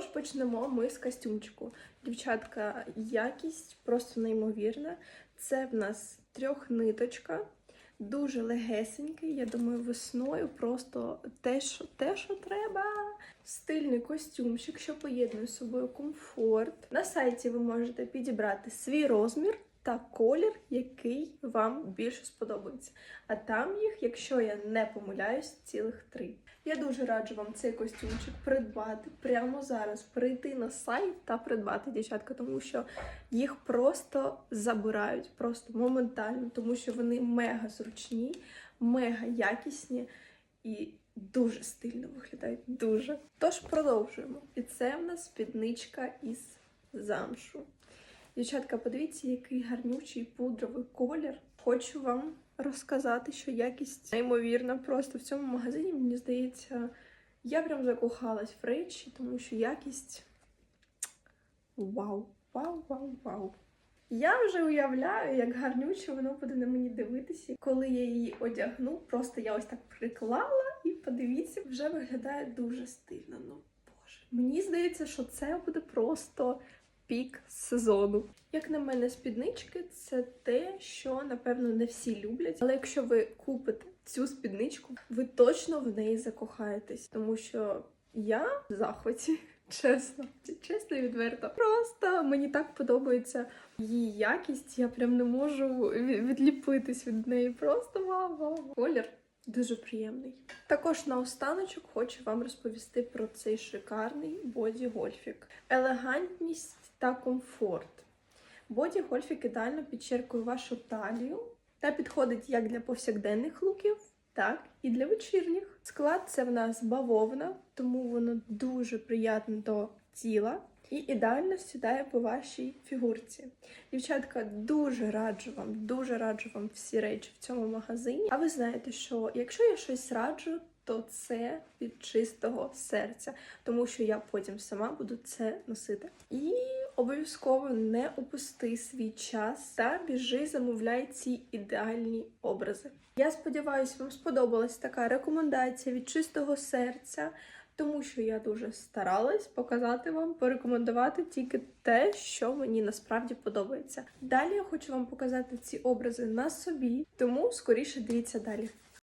Тож почнемо ми з костюмчику. Дівчатка, якість просто неймовірна. Це в нас трьохниточка, дуже легесенький. Я думаю, весною просто те, що, те, що треба. Стильний костюмчик, що поєднує з собою комфорт. На сайті ви можете підібрати свій розмір та колір, який вам більше сподобається. А там їх, якщо я не помиляюсь, цілих три. Я дуже раджу вам цей костюмчик придбати прямо зараз, прийти на сайт та придбати дівчатка, тому що їх просто забирають, просто моментально, тому що вони мега зручні, мега якісні і дуже стильно виглядають. Дуже. Тож продовжуємо. І це в нас спідничка із замшу. Дівчатка, подивіться, який гарнючий пудровий колір. Хочу вам розказати, що якість неймовірна. Просто в цьому магазині, мені здається, я прям закохалась в речі, тому що якість вау, вау, вау, вау. Я вже уявляю, як гарнюче воно буде на мені дивитися, коли я її одягну. Просто я ось так приклала і подивіться, вже виглядає дуже стильно. Ну боже, мені здається, що це буде просто пік сезону. Як на мене, спіднички це те, що напевно не всі люблять. Але якщо ви купите цю спідничку, ви точно в неї закохаєтесь, тому що я в захваті. Чесно, чесно і відверто. Просто мені так подобається її якість. Я прям не можу відліпитись від неї. Просто вау, вау. Колір дуже приємний. Також наостаночок хочу вам розповісти про цей шикарний боді гольфік. Елегантність та комфорт. Боді гольфік ідеально підчеркує вашу талію та підходить як для повсякденних луків, так і для вечірніх. Склад це в нас бавовна, тому воно дуже приємне до тіла і ідеально сідає по вашій фігурці. Дівчатка, дуже раджу вам, дуже раджу вам всі речі в цьому магазині. А ви знаєте, що якщо я щось раджу, то це від чистого серця, тому що я потім сама буду це носити. І обов'язково не упусти свій час та біжи, замовляй ці ідеальні образи. Я сподіваюся, вам сподобалась така рекомендація від чистого серця, тому що я дуже старалась показати вам, порекомендувати тільки те, що мені насправді подобається. Далі я хочу вам показати ці образи на собі, тому скоріше дивіться далі.